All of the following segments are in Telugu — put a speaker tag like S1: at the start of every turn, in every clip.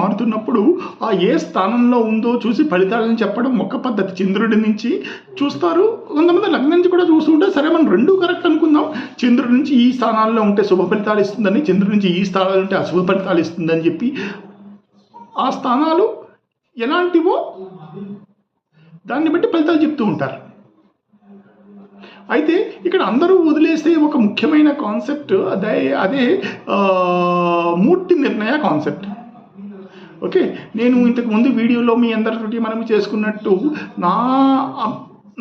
S1: మారుతున్నప్పుడు ఆ ఏ స్థానంలో ఉందో చూసి ఫలితాలను చెప్పడం ఒక పద్ధతి. చంద్రుడి నుంచి చూస్తారు. కొంతమంది లగ్నం నుంచి కూడా చూస్తుంటే సరే మనం రెండు కరెక్ట్ అనుకుందాం. చంద్రుడి నుంచి ఈ స్థానాల్లో ఉంటే శుభ ఫలితాలు ఇస్తుందని చంద్రుడి నుంచి ఈ స్థానాలు ఉంటే అశుభ ఫలితాలు ఇస్తుందని చెప్పి ఆ స్థానాలు ఎలాంటివో దాన్ని బట్టి ఫలితాలు చెప్తూ ఉంటారు. అయితే ఇక్కడ అందరూ వదిలేసే ఒక ముఖ్యమైన కాన్సెప్ట్ అదే అదే మూర్తి నిర్ణయ కాన్సెప్ట్. ఓకే నేను ఇంతకు ముందు వీడియోలో మీ అందరితోటి మనం చేసుకున్నట్టు నా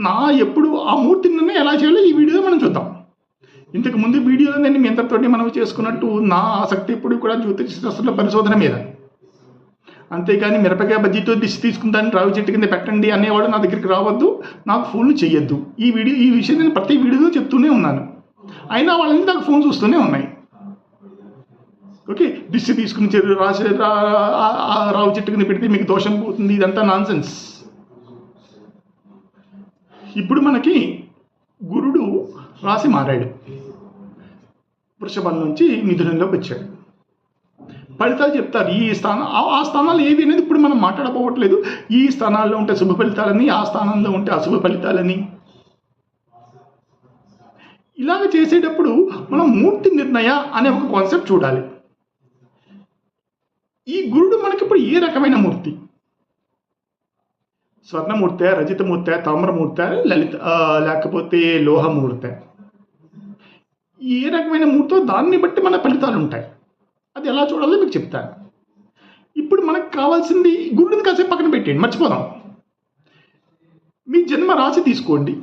S1: నా ఎప్పుడు ఆ మూర్తి నిర్ణయం ఎలా చేయాలో ఈ వీడియోలో మనం చూద్దాం. ఇంతకు ముందు వీడియోలో నేను మీ అందరితోటి మనం చేసుకున్నట్టు నా ఆసక్తి ఎప్పుడు కూడా జ్యోతిషశాస్త్రంలో పరిశోధన మీద. అంతేకాని మిరపకాయ బజ్జీతో దిశ తీసుకుంటాను రావి చెట్టు కింద పెట్టండి అనేవాడు నా దగ్గరికి రావద్దు నాకు ఫోన్లు చేయొద్దు ఈ వీడియో ఈ విషయం నేను ప్రతి వీడియోలో చెప్తూనే ఉన్నాను. అయినా వాళ్ళని నాకు ఫోన్ చూస్తూనే ఉన్నాయి. ఓకే దిశ తీసుకుని చెరు రాసి రా- ఆ- చెట్టు కింద పెడితే మీకు దోషం పోతుంది ఇదంతా నాన్సెన్స్ ఇప్పుడు మనకి గురుడు రాసి మారాడు. వృషభం నుంచి మిథునంలోకి వచ్చాడు. ఫలితాలు చెప్తారు. ఈ స్థానం ఆ- ఆ స్థానాలు ఏవి అనేది ఇప్పుడు మనం మాట్లాడపోవట్లేదు ఈ స్థానాల్లో ఉంటే శుభ ఫలితాలని ఆ స్థానంలో ఉంటే అశుభ ఫలితాలని. ఇలాగ చేసేటప్పుడు మనం మూర్తి నిర్ణయ అనే ఒక కాన్సెప్ట్ చూడాలి. ఈ గురుడు మనకి ఇప్పుడు ఏ రకమైన మూర్తి? స్వర్ణమూర్త రజితమూర్త తామ్రమూర్తి లలిత లేకపోతే లోహమూర్తి. ఏ రకమైన మూర్తో దాన్ని బట్టి మన ఫలితాలు ఉంటాయి అది ఎలా చూడాలో మీకు చెప్తాను. ఇప్పుడు మనకు కావాల్సింది గురుడిని కాసేపు పక్కన పెట్టేయండి మర్చిపోదాం. మీ జన్మ రాశి తీసుకోండి.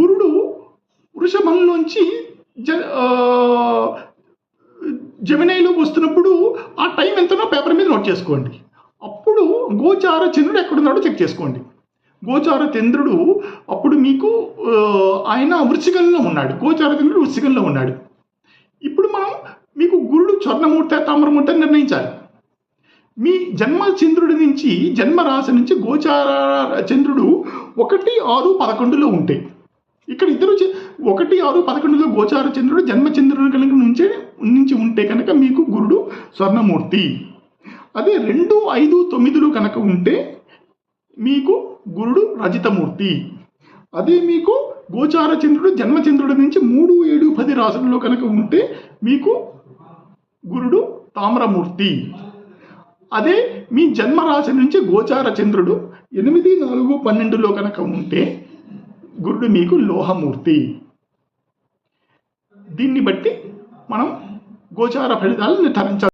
S1: గురుడు వృషభంలోంచి జ ఆ, వస్తున్నప్పుడు ఆ టైం ఎంతనో పేపర్ మీద నోట్ చేసుకోండి. అప్పుడు గోచార చంద్రుడు ఎక్కడున్నాడో చెక్ చేసుకోండి. గోచార చంద్రుడు అప్పుడు మీకు ఆయన వృశ్చికంలో ఉన్నాడు. గోచార చంద్రుడు వృశ్చికంలో ఉన్నాడు. ఇప్పుడు మనం మీకు గురుడు స్వర్ణమూర్తి తామ్రమూర్తి అని నిర్ణయించాలి. మీ జన్మ చంద్రుడి నుంచి జన్మ రాశి నుంచి గోచార చంద్రుడు ఒకటి ఆరు పదకొండులో ఉంటాయి ఇక్కడ ఇద్దరు ఒకటి ఆరు పదకొండులో గోచార చంద్రుడు జన్మచంద్రుడు కనుక నుంచే నుంచి ఉంటే కనుక మీకు గురుడు స్వర్ణమూర్తి. అదే రెండు ఐదు తొమ్మిదిలో కనుక ఉంటే మీకు గురుడు రజితమూర్తి. అదే మీకు గోచార చంద్రుడు జన్మచంద్రుడి నుంచి మూడు ఏడు పది రాసులలో కనుక ఉంటే మీకు గురుడు తామ్రమూర్తి. అదే మీ జన్మరాశి నుంచి గోచార చంద్రుడు ఎనిమిది నాలుగు పన్నెండులో కనుక ఉంటే గురుడు మీకు లోహమూర్తి. దీన్ని బట్టి మనం గోచార ఫలితాలను నిర్ధారించాలి